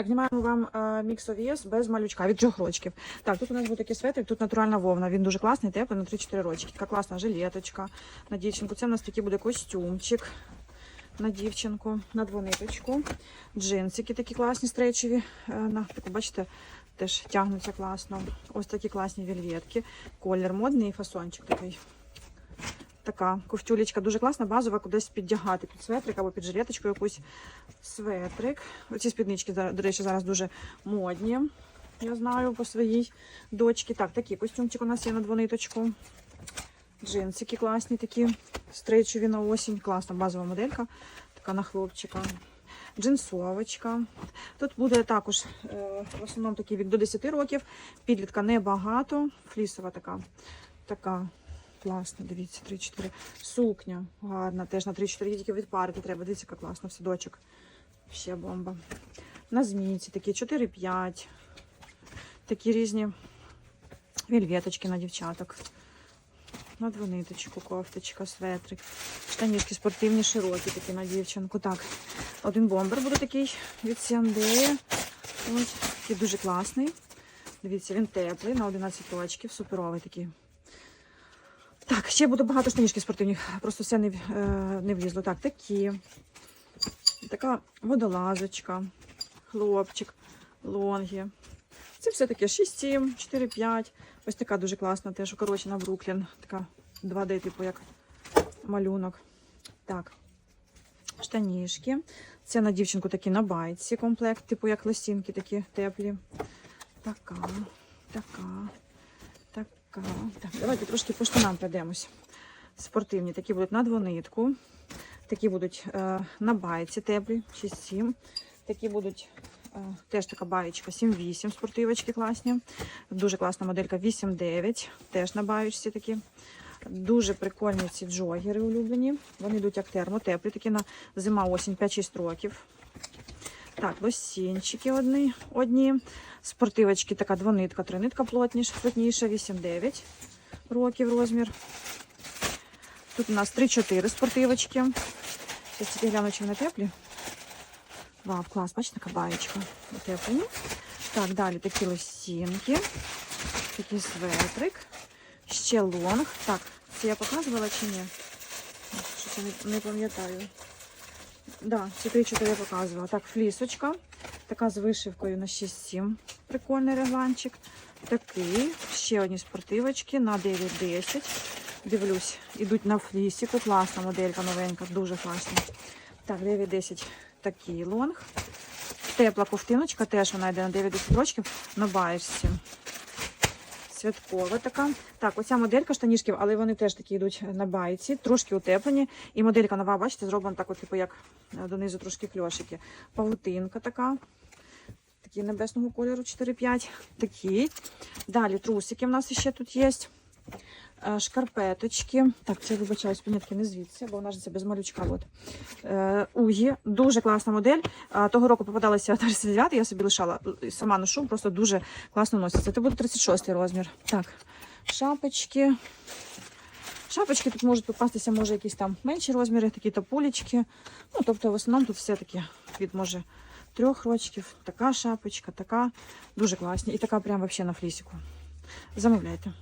Так, знімаємо вам е, міксовіс без малючка від трьох рочків. Так, тут у нас буде такий светрик, тут натуральна вовна. Він дуже класний, теплий на 3-4 рочки. Така класна жилеточка на дівчинку. Це у нас такий буде костюмчик на дівчинку, на двониточку. Джинсики такі класні, стрейчеві. е, На таку, бачите, теж тягнуться класно. Ось такі класні вельветки. Колір модний і фасончик такий. Така ковтюлечка дуже класна, базова, кудись піддягати під светрик або під жилеточку якусь светрик. Оці спіднички, до речі, зараз дуже модні. Я знаю по своїй дочці. Так, такий костюмчик у нас є на двониточку. Джинсики класні, такі стрейчові на осінь. Класна базова моделька. Така на хлопчика. Джинсовочка. Тут буде також е, в основному такі від до 10 років. Підлітка небагато. Флісова така. Така класна, дивіться, 3-4. Сукня гарна, теж на 3-4 її тільки відпарити треба. Дивіться, яка класна, в садочок. Ще бомба. На змійці такі 4-5. Такі різні вельветочки на дівчаток. На двониточку, кофточка, светрик. Штанішки спортивні, широкі такі на дівчинку. Так, один бомбер буде такий від Сіандеї. Ось, такий дуже класний. Дивіться, він теплий, на 11 рочків, суперовий такий. Ще буде багато штанішки спортивних, просто все не, е, не влізло. Так, такі. Така водолазочка, хлопчик, лонгі. Це все таке 6-7, 4-5. Ось така дуже класна, теж укорочена Бруклін. Така 2D, типу, як малюнок. Так. Штанішки. Це на дівчинку такі на байці комплект, типу як лосінки такі теплі. Така, така. Так, давайте трошки по штанам пройдемось. Спортивні такі будуть на двонитку. Такі будуть е, на байці теплі, 6-7. Такі будуть е, теж така баєчка 7-8 спортивочки класні. Дуже класна моделька 8-9, теж на баєчці такі. Дуже прикольні ці джогери улюблені. Вони йдуть як термотеплі, такі на зима осінь 5-6 років. Так, лосінчики одні, одні. Спортивочки така двонитка, тринитка плотніша, плотніша, 8-9 років розмір. Тут у нас 3-4 спортивочки. Зараз тільки гляну, чи вони теплі. Вау, клас, бачите, така баєчка. Утеплені. Так, далі такі лосінки. Такий светрик. Ще лонг. Так, це я показувала чи ні? Щось не пам'ятаю. Да, це 3-4 я показувала. Так, флісочка. Така з вишивкою на 6-7. Прикольний регланчик. Такий. Ще одні спортивочки на 9-10. Дивлюсь, ідуть на флісіку. Класна моделька новенька, дуже класна. Так, 9-10 такий лонг. Тепла ковтиночка, теж вона йде на 9-10 років на баєшці. Святкова така. Так, оця моделька штанішків, але вони теж такі йдуть на байці, трошки утеплені. І моделька нова, бачите, зроблена так, от, типу, як е, донизу трошки кльошики. Павутинка така. Такі небесного кольору 4-5. Такі. Далі трусики в нас ще тут є. Е, Шкарпеточки. Так, це вибачаю, спинятки не звідси, бо вона ж це без малючка. От. Е, дуже класна модель. Е, Того року попадалася 39, я собі лишала е, сама ношу, просто дуже класно носиться. Це буде 36 розмір. Так, шапочки. Шапочки тут можуть попастися, може, якісь там менші розміри, такі топулечки. Ну, тобто, в основному тут все таки від може трьох рочків. Така шапочка, така дуже класні. І така прям вообще на флісіку. Замовляйте.